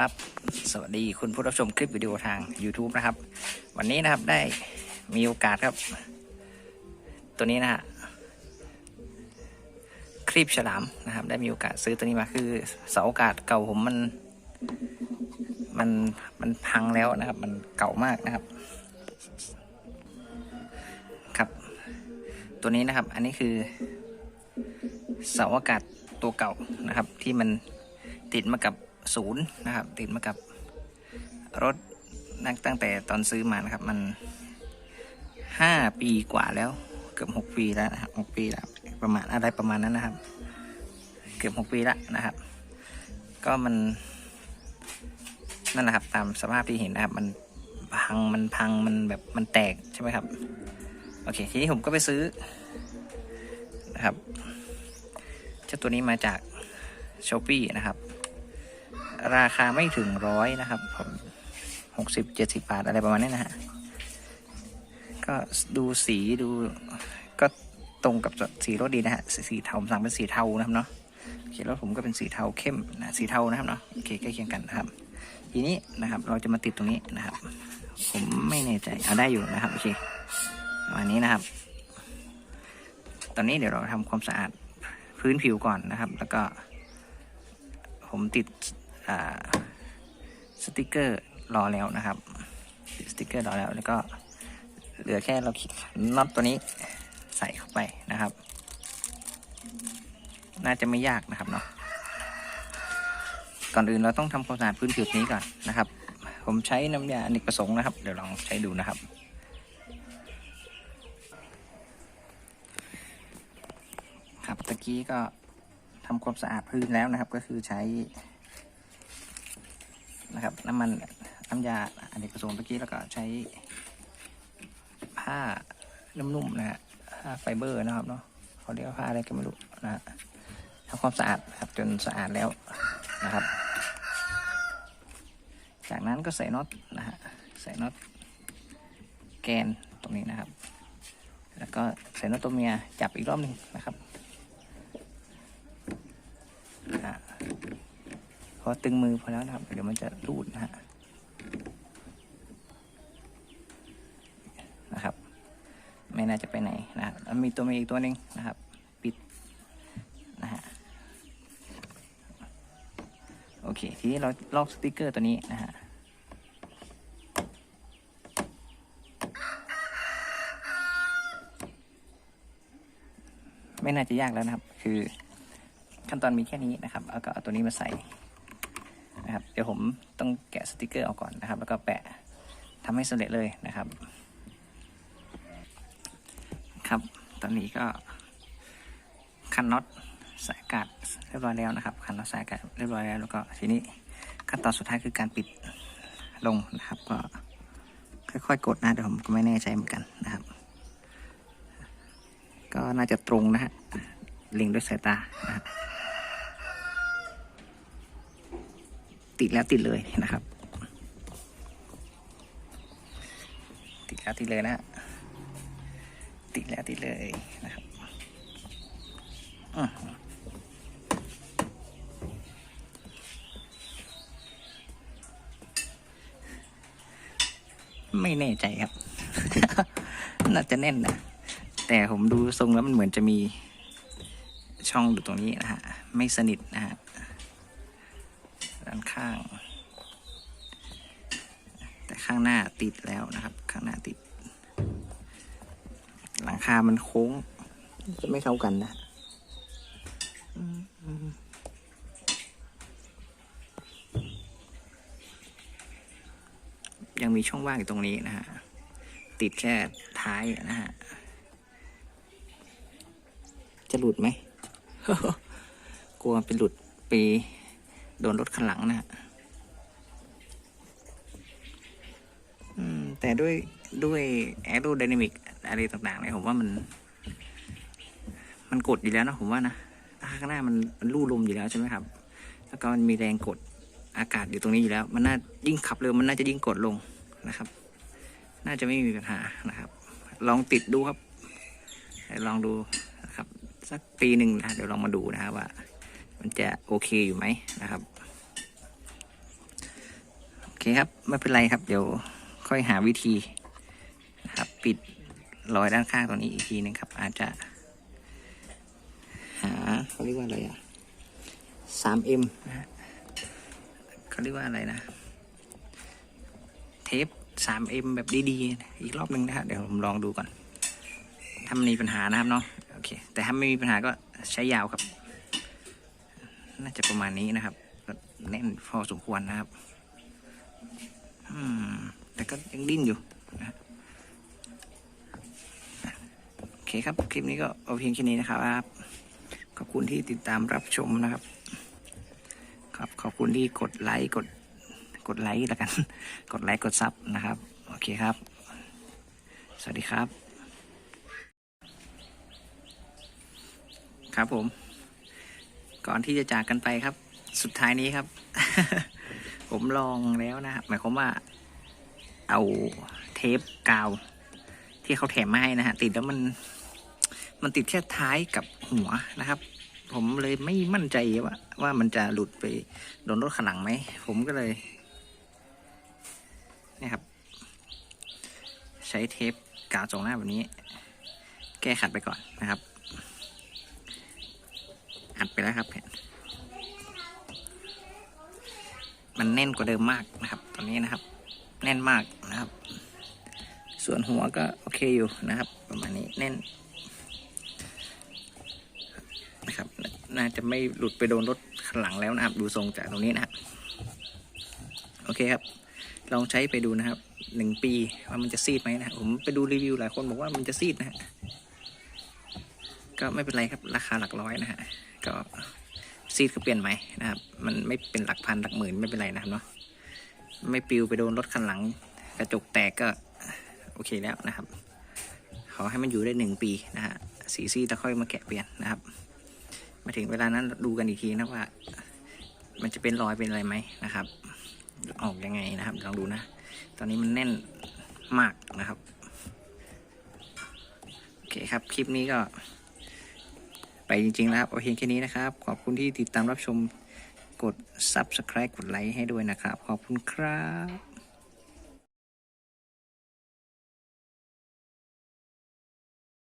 ครับ สวัสดีคุณผู้รับชมคลิปวิดีโอทาง YouTube นะครับ วันนี้นะครับได้มีโอกาสครับ ตัวนี้นะฮะครีบฉลามนะครับ ได้มีโอกาสซื้อตัวนี้มาคือเสาอากาศเก่าผมมัน มันมันพังแล้วนะครับ มันเก่ามากนะครับ ครับ ตัวนี้นะครับ อันนี้คือเสาอากาศตัวเก่านะครับ ที่มันติดมากับ ศูนย์นะครับ ติดมากับรถนักตั้งแต่ตอนซื้อมานะครับ มันห้าปีกว่าแล้ว เกือบหกปีแล้วนะครับหกปีแล้วประมาณอะไรประมาณนั้นนะครับ เกือบหกปีแล้วนะครับ ก็มันนั่นแหละครับตามสภาพที่เห็นนะครับ มันพังมันพังมันแบบมันแตกใช่ไหมครับ โอเค ทีนี้ผมก็ไปซื้อนะครับเจ้าตัวนี้มาจากช้อปปี้นะครับ ราคาไม่ถึงร้อยนะครับผมหกสิบเจ็ดสิบาทอะไรประมาณนี้นะฮะ ก็ดูสีดูก็ตรงกับสีรถดีนะฮะ สีเทาผมสั่งเป็นสีเทานะครับเนาะโอเคแล้วผมก็เป็นสีเทาเข้มนะสีเทานะครับเนาะโอเคใกล้เคียงกันนะครับ ทีนี้นะครับเราจะมาติดตรงนี้นะครับ ผมไม่แน่ใจเอาได้อยู่นะครับโอเคประมาณนี้นะครับ ตอนนี้เดี๋ยวเราทำความสะอาดพื้นผิวก่อนนะครับ แล้วก็ผมติด สติกเกอร์รอแล้วนะครับ สติกเกอร์รอแล้วแล้วก็เหลือแค่เราขีดน็อตตัวนี้ใส่เข้าไปนะครับ น่าจะไม่ยากนะครับเนาะก่อนอื่นเราต้องทำความสะอาดพื้นผิวนี้ก่อนนะครับ ผมใช้น้ำยาอเนกประสงค์นะครับ เดี๋ยวลองใช้ดูนะครับ ครับตะกี้ก็ทำความสะอาดพื้นแล้วนะครับ ก็คือใช้ นะครับ น้ำมันน้ำยาอเนกประสงค์ตะกี้แล้วก็ใช้ผ้านุ่มๆนะฮะผ้าไฟเบอร์นะครับเนาะเขาเรียกว่าผ้าอะไรก็ไม่รู้นะฮะทำความสะอาดครับจนสะอาดแล้วนะครับ จากนั้นก็ใส่น็อตนะฮะใส่น็อตแกนตรงนี้นะครับ แล้วก็ใส่น็อตตัวเมียจับอีกรอบหนึ่งนะครับ อะ พอตึงมือพอแล้วนะครับ เดี๋ยวมันจะรูดนะฮะนะครับ ไม่น่าจะไปไหนนะฮะแล้วมีตัวมีอีกตัวหนึ่งนะครับ ปิดนะฮะโอเค ทีนี้เราลอกสติกเกอร์ตัวนี้นะฮะไม่น่าจะยากแล้วนะครับ คือขั้นตอนมีแค่นี้นะครับ แล้วก็เอาตัวนี้มาใส่ นะครับ เดี๋ยวผมต้องแกะสติกเกอร์ออกก่อนนะครับ แล้วก็แปะทำให้สำเร็จเลยนะครับ ครับ ตอนนี้ก็คันน็อตสายอากาศเรียบร้อยแล้วนะครับคันน็อตสายอากาศเรียบร้อยแล้ว แล้วก็ทีนี้ขั้นตอนสุดท้ายคือการปิดลงนะครับ ก็ค่อยๆกดนะเดี๋ยวผมก็ไม่แน่ใจเหมือนกันนะครับ ก็น่าจะตรงนะฮะล็งด้วยสายตานะฮะ ติดแล้วติดเลยนะครับ ติดแล้วติดเลยนะ ติดแล้วติดเลยนะครับไม่แน่ใจครับ น่าจะแน่นนะ แต่ผมดูทรงแล้วมันเหมือนจะมีช่องอยู่ตรงนี้นะฮะ ไม่สนิทนะฮะานข้าง แต่ข้างหน้าติดแล้วนะครับ ข้างหน้าติด หลังคา มันโค้ง จะไม่เข้ากันนะยังมีช่องว่างอยู่ตรงนี้นะฮะ ติดแค่ท้ายนะฮะ จะหลุดไหม กลัวเป็นหลุดไป โดนรถคันหลังนะฮะแต่ด้วยด้วยแอโรไดนามิกอะไรต่างๆเนี่ยผมว่ามัน มันกดอยู่แล้วนะผมว่านะข้างหน้ามันมันลู่ลมอยู่แล้วใช่ไหมครับ แล้วก็มันมีแรงกดอากาศอยู่ตรงนี้อยู่แล้ว มันน่ายิ่งขับเร็วมันน่าจะยิ่งกดลงนะครับ น่าจะไม่มีปัญหานะครับ ลองติดดูครับลองดูนะครับ สักปีหนึ่งนะเดี๋ยวลองมาดูนะครับว่า มันจะโอเคอยู่ไหมนะครับ โอเคครับ ไม่เป็นไรครับ เดี๋ยวค่อยหาวิธีนะครับ ปิดรอยด้านข้างตรงนี้อีกทีหนึงครับ อาจจะหาเขาเรียกว่าอะไรอะ 3M นะฮะเขาเรียกว่าอะไรนะ เทป 3M แบบดีๆ อีกรอบหนึ่งนะฮะเดี๋ยวผมลองดูก่อน ถ้ามันมีปัญหานะครับเนาะ โอเค แต่ถ้าไม่มีปัญหาก็ใช้ยาวครับ น่าจะประมาณนี้นะครับแน่นพอสมควรนะครับอืมแต่ก็ยังดิ้นอยู่นะโอเคครับ คลิปนี้ก็เอาเพียงแค่นี้นะครับ ขอบคุณที่ติดตามรับชมนะครับ ครับ ขอบคุณที่กดไลค์กดกดไลค์แล้วกัน กดไลค์กดซับนะครับ โอเคครับ สวัสดีครับ ครับผม ก่อนที่จะจากกันไปครับ สุดท้ายนี้ครับ ผมลองแล้วนะครับหมายความว่า เอาเทปกาว ที่เขาแถมมาให้นะฮะติดแล้วมัน มันติดแค่ท้ายกับหัวนะครับ ผมเลยไม่มั่นใจว่าว่ามันจะหลุดไปโดนรถขางหลังไหมผมก็เลยนี่ครับ ใช้เทปกาวตรงหน้าแบบนี้ แก้ขัดไปก่อนนะครับ อัดไปแล้วครับมันแน่นกว่าเดิมมากนะครับ ตอนนี้นะครับ แน่นมากนะครับ ส่วนหัวก็โอเคอยู่นะครับ ประมาณนี้แน่นนะครับ น่าจะไม่หลุดไปโดนรถข้างหลังแล้วนะครับ ดูทรงจากตรงนี้นะครับโอเคครับ ลองใช้ไปดูนะครับหนึ่งปีว่ามันจะซีดไหมนะผมไปดูรีวิวหลายคนบอกว่ามันจะซีดนะฮะ ก็ไม่เป็นไรครับราคาหลักร้อยนะฮะก็ซีดก็เปลี่ยนใหม่นะครับ มันไม่เป็นหลักพันหลักหมื่นไม่เป็นไรนะครับเนาะไม่ปิวไปโดนรถคันหลัง กระจกแตกก็โอเคแล้วนะครับขอให้มันอยู่ได้หนึ่งปีนะฮะสีซีดแล้วค่อยมาแกะเปลี่ยนนะครับ มาถึงเวลานั้นดูกันอีกทีนะว่า มันจะเป็นรอยเป็นอะไรไหมนะครับ ออกยังไงนะครับลองดูนะ ตอนนี้มันแน่นมากนะครับโอเคครับคลิปนี้ก็ ไปจริงๆแล้วครับเอาเพียงแค่นี้นะครับ ขอบคุณที่ติดตามรับชมกด subscribe กดไลค์ให้ด้วยนะครับ ขอบคุณครับ